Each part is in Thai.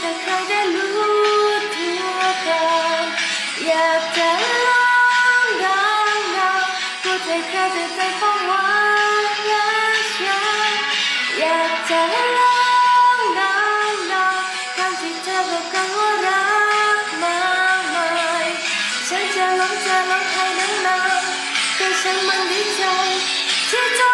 พื่อใครแต่ใครได้รู้ทั่วกันอยากจะลองดังดังเพื่อใจใครแต่ใจฟังหวานและฉันอยากจะลองดังดังคำที่เธอบอกกันว่ารักมากมายฉันจะลองจะลองให้ดังนานแต่ฉันมันดีใจที่เธอ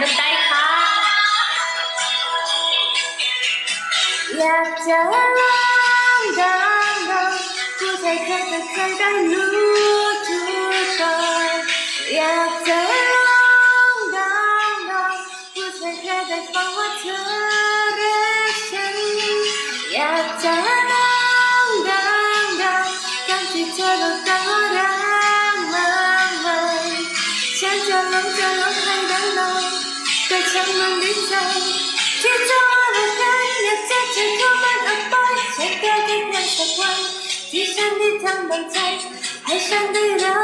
ดนตรีค่ะ อยากจะลองดังดังผู้ใจใครแต่ใครได้รู้ทุกตอนอยากจะลองดังดังผู้ใจใครได้ฟังว่าเธอรักฉัน อยากจะลองดังดังการที่เธอบอกกันว่ารักมากมา แต่ฉันมันดีใจที่เธอรักกันอยากจะเธอเข้ามันออกไปฉันแค่คิดวันสักวันที่ฉันได้ทำบางใจให้ฉันได้รัก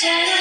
Just